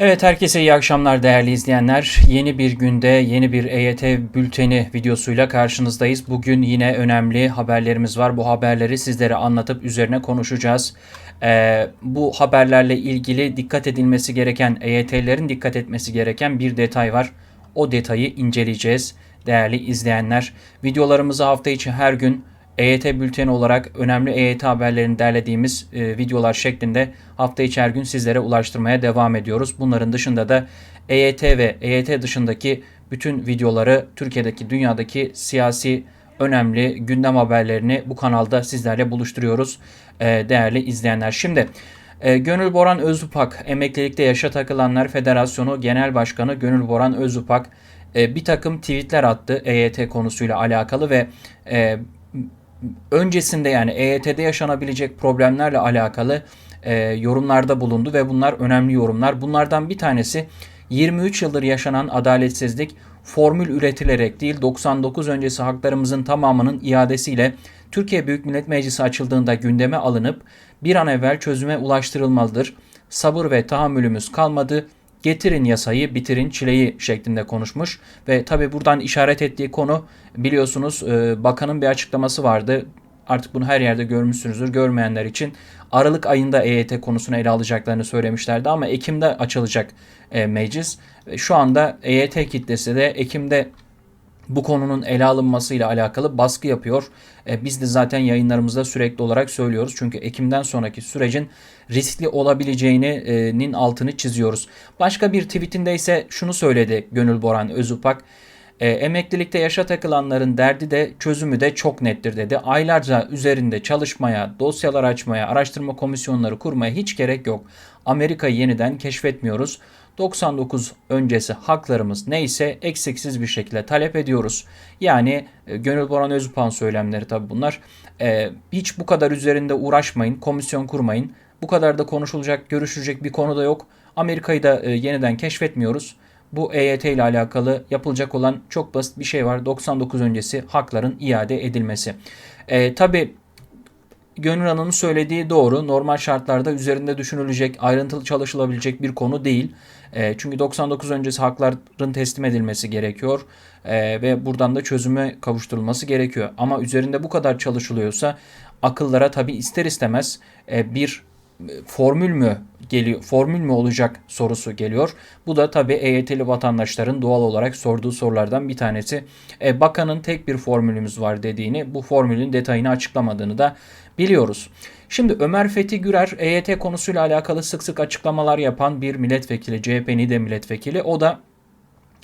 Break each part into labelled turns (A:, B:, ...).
A: Evet herkese iyi akşamlar değerli izleyenler. Yeni bir günde yeni bir EYT bülteni videosuyla karşınızdayız. Bugün yine önemli haberlerimiz var. Bu haberleri sizlere anlatıp üzerine konuşacağız. Ee, bu haberlerle ilgili dikkat edilmesi gereken, EYT'lerin dikkat etmesi gereken bir detay var. O detayı inceleyeceğiz değerli izleyenler. Videolarımızı hafta içi her gün EYT bülteni olarak önemli EYT haberlerini derlediğimiz e, videolar şeklinde hafta içi gün sizlere ulaştırmaya devam ediyoruz. Bunların dışında da EYT ve EYT dışındaki bütün videoları Türkiye'deki, dünyadaki siyasi önemli gündem haberlerini bu kanalda sizlerle buluşturuyoruz e, değerli izleyenler. Şimdi e, Gönül Boran Özupak, Emeklilikte Yaşa Takılanlar Federasyonu Genel Başkanı Gönül Boran Özupak e, bir takım tweetler attı EYT konusuyla alakalı ve e, öncesinde yani EYT'de yaşanabilecek problemlerle alakalı e, yorumlarda bulundu ve bunlar önemli yorumlar. Bunlardan bir tanesi 23 yıldır yaşanan adaletsizlik formül üretilerek değil 99 öncesi haklarımızın tamamının iadesiyle Türkiye Büyük Millet Meclisi açıldığında gündeme alınıp bir an evvel çözüme ulaştırılmalıdır. Sabır ve tahammülümüz kalmadı getirin yasayı bitirin çileyi şeklinde konuşmuş ve tabi buradan işaret ettiği konu biliyorsunuz e, bakanın bir açıklaması vardı. Artık bunu her yerde görmüşsünüzdür. Görmeyenler için Aralık ayında EYT konusunu ele alacaklarını söylemişlerdi ama Ekim'de açılacak e, meclis. E, şu anda EYT kitlesi de Ekim'de bu konunun ele alınmasıyla alakalı baskı yapıyor. E, biz de zaten yayınlarımızda sürekli olarak söylüyoruz. Çünkü Ekim'den sonraki sürecin riskli olabileceğinin altını çiziyoruz. Başka bir tweetinde ise şunu söyledi Gönül Boran Özupak. E, emeklilikte yaşa takılanların derdi de çözümü de çok nettir dedi. Aylarca üzerinde çalışmaya, dosyalar açmaya, araştırma komisyonları kurmaya hiç gerek yok. Amerika'yı yeniden keşfetmiyoruz. 99 öncesi haklarımız neyse eksiksiz bir şekilde talep ediyoruz. Yani e, Gönül Boran Özpan söylemleri tabi bunlar. E, hiç bu kadar üzerinde uğraşmayın, komisyon kurmayın. Bu kadar da konuşulacak, görüşülecek bir konu da yok. Amerika'yı da e, yeniden keşfetmiyoruz. Bu EYT ile alakalı yapılacak olan çok basit bir şey var. 99 öncesi hakların iade edilmesi. E, tabii Gönül Hanım'ın söylediği doğru. Normal şartlarda üzerinde düşünülecek, ayrıntılı çalışılabilecek bir konu değil. E, çünkü 99 öncesi hakların teslim edilmesi gerekiyor e, ve buradan da çözüme kavuşturulması gerekiyor. Ama üzerinde bu kadar çalışılıyorsa akıllara tabi ister istemez e, bir formül mü geliyor, formül mü olacak sorusu geliyor. Bu da tabi EYT'li vatandaşların doğal olarak sorduğu sorulardan bir tanesi. E, bakanın tek bir formülümüz var dediğini, bu formülün detayını açıklamadığını da biliyoruz. Şimdi Ömer Fethi Gürer EYT konusuyla alakalı sık sık açıklamalar yapan bir milletvekili, CHP NİDE milletvekili. O da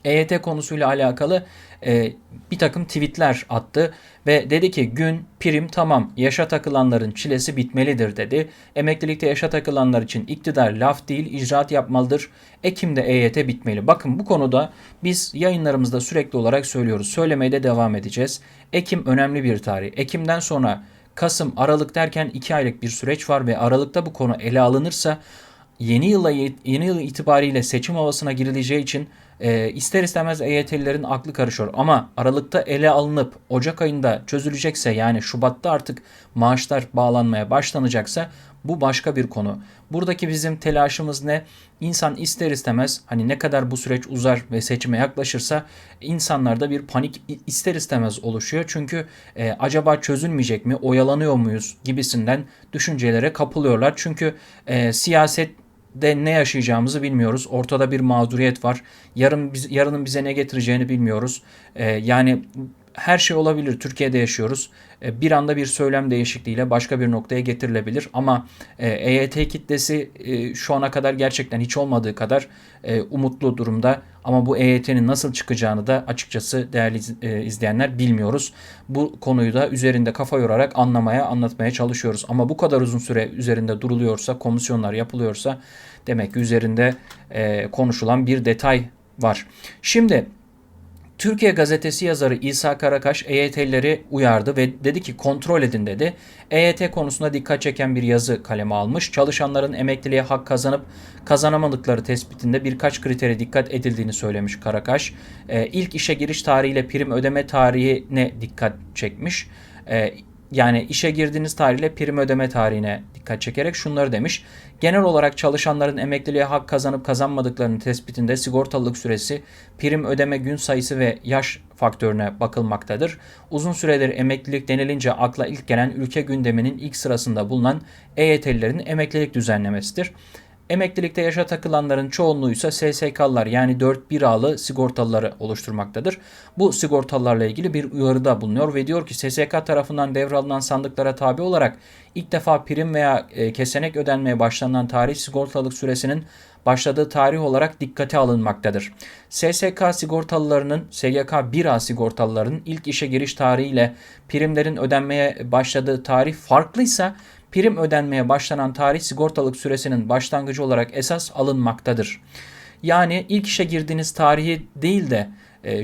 A: EYT konusuyla alakalı e, bir takım tweetler attı ve dedi ki gün prim tamam yaşa takılanların çilesi bitmelidir dedi. Emeklilikte yaşa takılanlar için iktidar laf değil icraat yapmalıdır. Ekim'de EYT bitmeli. Bakın bu konuda biz yayınlarımızda sürekli olarak söylüyoruz. Söylemeye de devam edeceğiz. Ekim önemli bir tarih. Ekim'den sonra Kasım, Aralık derken 2 aylık bir süreç var ve Aralık'ta bu konu ele alınırsa yeni yıla yeni yıl itibariyle seçim havasına girileceği için e, ister istemez EYT'lilerin aklı karışıyor. Ama Aralık'ta ele alınıp Ocak ayında çözülecekse yani Şubat'ta artık maaşlar bağlanmaya başlanacaksa bu başka bir konu. Buradaki bizim telaşımız ne? İnsan ister istemez hani ne kadar bu süreç uzar ve seçime yaklaşırsa insanlarda bir panik ister istemez oluşuyor. Çünkü e, acaba çözülmeyecek mi, oyalanıyor muyuz gibisinden düşüncelere kapılıyorlar. Çünkü e, siyaset de ne yaşayacağımızı bilmiyoruz. Ortada bir mağduriyet var. Yarın biz, yarının bize ne getireceğini bilmiyoruz. Ee, yani her şey olabilir. Türkiye'de yaşıyoruz. E, bir anda bir söylem değişikliğiyle başka bir noktaya getirilebilir. Ama EYT e kitlesi e, şu ana kadar gerçekten hiç olmadığı kadar umutlu durumda. Ama bu EYT'nin nasıl çıkacağını da açıkçası değerli izleyenler bilmiyoruz. Bu konuyu da üzerinde kafa yorarak anlamaya, anlatmaya çalışıyoruz. Ama bu kadar uzun süre üzerinde duruluyorsa, komisyonlar yapılıyorsa demek ki üzerinde konuşulan bir detay var. Şimdi Türkiye gazetesi yazarı İsa Karakaş EYT'lileri uyardı ve dedi ki kontrol edin dedi. EYT konusunda dikkat çeken bir yazı kaleme almış. Çalışanların emekliliğe hak kazanıp kazanamadıkları tespitinde birkaç kritere dikkat edildiğini söylemiş Karakaş. E, ilk işe giriş tarihiyle prim ödeme tarihine dikkat çekmiş. E, yani işe girdiğiniz tarihle prim ödeme tarihine dikkat çekerek şunları demiş. Genel olarak çalışanların emekliliğe hak kazanıp kazanmadıklarının tespitinde sigortalılık süresi, prim ödeme gün sayısı ve yaş faktörüne bakılmaktadır. Uzun süredir emeklilik denilince akla ilk gelen ülke gündeminin ilk sırasında bulunan EYT'lilerin emeklilik düzenlemesidir. Emeklilikte yaşa takılanların çoğunluğu ise SSK'lar yani 4-1A'lı sigortalıları oluşturmaktadır. Bu sigortalılarla ilgili bir uyarıda bulunuyor ve diyor ki SSK tarafından devralınan sandıklara tabi olarak ilk defa prim veya e, kesenek ödenmeye başlanan tarih sigortalılık süresinin başladığı tarih olarak dikkate alınmaktadır. SSK sigortalılarının, SGK 1A sigortalılarının ilk işe giriş tarihiyle primlerin ödenmeye başladığı tarih farklıysa prim ödenmeye başlanan tarih sigortalık süresinin başlangıcı olarak esas alınmaktadır. Yani ilk işe girdiğiniz tarihi değil de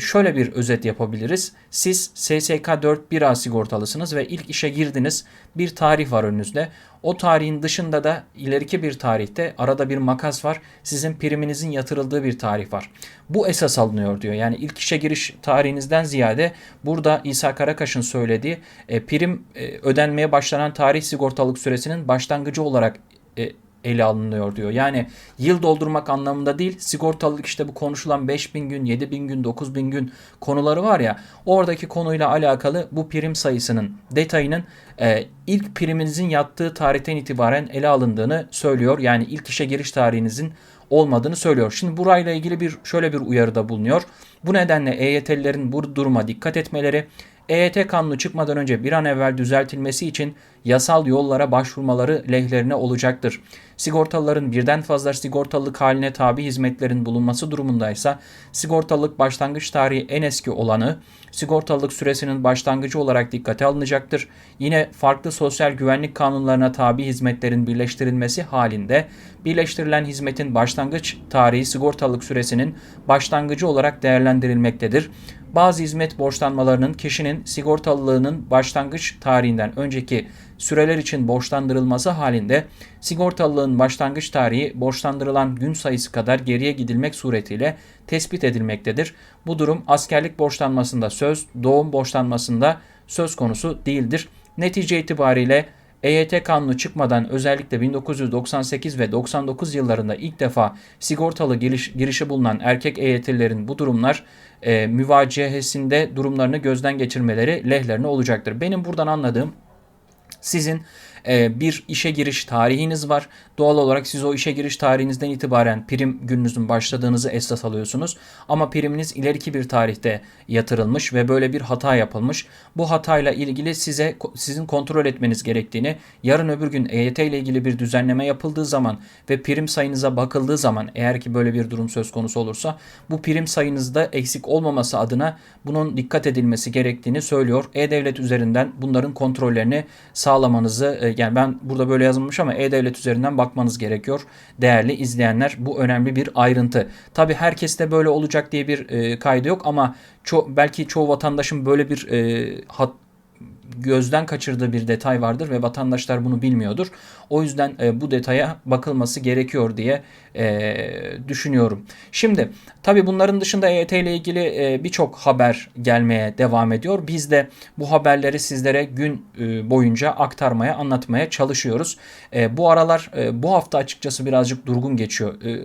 A: şöyle bir özet yapabiliriz. Siz SSK 4 1A sigortalısınız ve ilk işe girdiniz. Bir tarih var önünüzde. O tarihin dışında da ileriki bir tarihte arada bir makas var. Sizin priminizin yatırıldığı bir tarih var. Bu esas alınıyor diyor. Yani ilk işe giriş tarihinizden ziyade burada İsa Karakaş'ın söylediği e, prim e, ödenmeye başlanan tarih sigortalık süresinin başlangıcı olarak e, ele alınıyor diyor. Yani yıl doldurmak anlamında değil sigortalılık işte bu konuşulan 5000 gün, 7000 gün, 9000 gün konuları var ya oradaki konuyla alakalı bu prim sayısının detayının e, ilk priminizin yattığı tarihten itibaren ele alındığını söylüyor. Yani ilk işe giriş tarihinizin olmadığını söylüyor. Şimdi burayla ilgili bir şöyle bir uyarıda bulunuyor. Bu nedenle EYT'lilerin bu duruma dikkat etmeleri, EYT kanunu çıkmadan önce bir an evvel düzeltilmesi için yasal yollara başvurmaları lehlerine olacaktır. Sigortalıların birden fazla sigortalılık haline tabi hizmetlerin bulunması durumundaysa sigortalılık başlangıç tarihi en eski olanı sigortalılık süresinin başlangıcı olarak dikkate alınacaktır. Yine farklı sosyal güvenlik kanunlarına tabi hizmetlerin birleştirilmesi halinde birleştirilen hizmetin başlangıç tarihi sigortalılık süresinin başlangıcı olarak değerlendirilmektedir. Bazı hizmet borçlanmalarının kişinin sigortalılığının başlangıç tarihinden önceki süreler için borçlandırılması halinde sigortalılığın başlangıç tarihi borçlandırılan gün sayısı kadar geriye gidilmek suretiyle tespit edilmektedir. Bu durum askerlik borçlanmasında söz, doğum borçlanmasında söz konusu değildir. Netice itibariyle EYT kanunu çıkmadan özellikle 1998 ve 99 yıllarında ilk defa sigortalı giriş, girişi bulunan erkek EYT'lilerin bu durumlar e, müvacehesinde durumlarını gözden geçirmeleri lehlerine olacaktır. Benim buradan anladığım sizin bir işe giriş tarihiniz var. Doğal olarak siz o işe giriş tarihinizden itibaren prim gününüzün başladığınızı esas alıyorsunuz. Ama priminiz ileriki bir tarihte yatırılmış ve böyle bir hata yapılmış. Bu hatayla ilgili size sizin kontrol etmeniz gerektiğini, yarın öbür gün EYT ile ilgili bir düzenleme yapıldığı zaman ve prim sayınıza bakıldığı zaman eğer ki böyle bir durum söz konusu olursa bu prim sayınızda eksik olmaması adına bunun dikkat edilmesi gerektiğini söylüyor. E-Devlet üzerinden bunların kontrollerini sağlamanızı e, yani ben burada böyle yazılmış ama E-Devlet üzerinden bakmanız gerekiyor. Değerli izleyenler bu önemli bir ayrıntı. Tabi herkeste böyle olacak diye bir e, kaydı yok ama ço belki çoğu vatandaşın böyle bir e, hat gözden kaçırdığı bir detay vardır ve vatandaşlar bunu bilmiyordur. O yüzden e, bu detaya bakılması gerekiyor diye e, düşünüyorum. Şimdi tabi bunların dışında EYT ile ilgili e, birçok haber gelmeye devam ediyor. Biz de bu haberleri sizlere gün e, boyunca aktarmaya, anlatmaya çalışıyoruz. E, bu aralar e, bu hafta açıkçası birazcık durgun geçiyor e,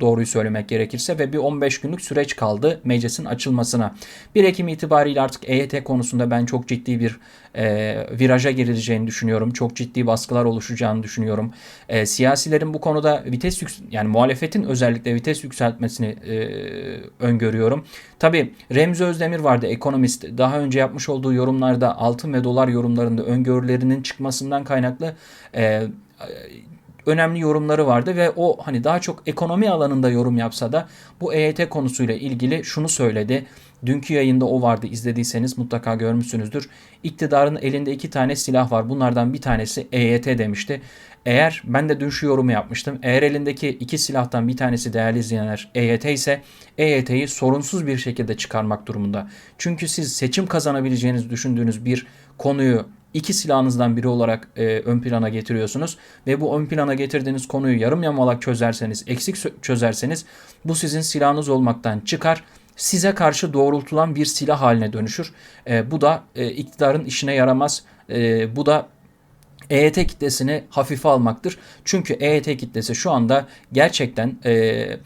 A: doğruyu söylemek gerekirse ve bir 15 günlük süreç kaldı meclisin açılmasına. 1 Ekim itibariyle artık EYT konusunda ben çok ciddi bir e, viraja girileceğini düşünüyorum. Çok ciddi baskılar oluşacağını düşünüyorum. E, siyasilerin bu konuda vites yani muhalefetin özellikle vites yükseltmesini e, öngörüyorum. Tabi Remzi Özdemir vardı ekonomist. Daha önce yapmış olduğu yorumlarda altın ve dolar yorumlarında öngörülerinin çıkmasından kaynaklı e, önemli yorumları vardı ve o hani daha çok ekonomi alanında yorum yapsa da bu EYT konusuyla ilgili şunu söyledi. Dünkü yayında o vardı izlediyseniz mutlaka görmüşsünüzdür. İktidarın elinde iki tane silah var. Bunlardan bir tanesi EYT demişti. Eğer ben de dün şu yorumu yapmıştım. Eğer elindeki iki silahtan bir tanesi değerli izleyenler EYT ise EYT'yi sorunsuz bir şekilde çıkarmak durumunda. Çünkü siz seçim kazanabileceğinizi düşündüğünüz bir konuyu iki silahınızdan biri olarak e, ön plana getiriyorsunuz ve bu ön plana getirdiğiniz konuyu yarım yamalak çözerseniz, eksik çözerseniz bu sizin silahınız olmaktan çıkar size karşı doğrultulan bir silah haline dönüşür. E, bu da e, iktidarın işine yaramaz. E, bu da EYT kitlesini hafife almaktır. Çünkü EYT kitlesi şu anda gerçekten e,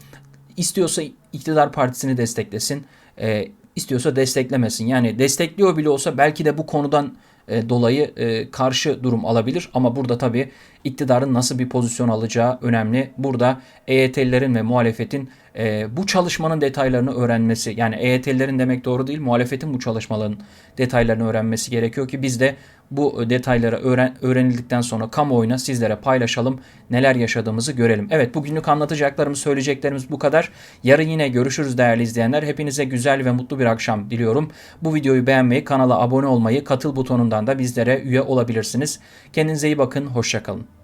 A: istiyorsa iktidar partisini desteklesin, e, istiyorsa desteklemesin. Yani destekliyor bile olsa belki de bu konudan e, dolayı e, karşı durum alabilir. Ama burada tabii iktidarın nasıl bir pozisyon alacağı önemli. Burada EYT'lilerin ve muhalefetin e, bu çalışmanın detaylarını öğrenmesi yani EYT'lilerin demek doğru değil muhalefetin bu çalışmaların detaylarını öğrenmesi gerekiyor ki biz de bu detayları öğren, öğrenildikten sonra kamuoyuna sizlere paylaşalım. Neler yaşadığımızı görelim. Evet bugünlük anlatacaklarımız, söyleyeceklerimiz bu kadar. Yarın yine görüşürüz değerli izleyenler. Hepinize güzel ve mutlu bir akşam diliyorum. Bu videoyu beğenmeyi, kanala abone olmayı, katıl butonundan da bizlere üye olabilirsiniz. Kendinize iyi bakın, hoşçakalın.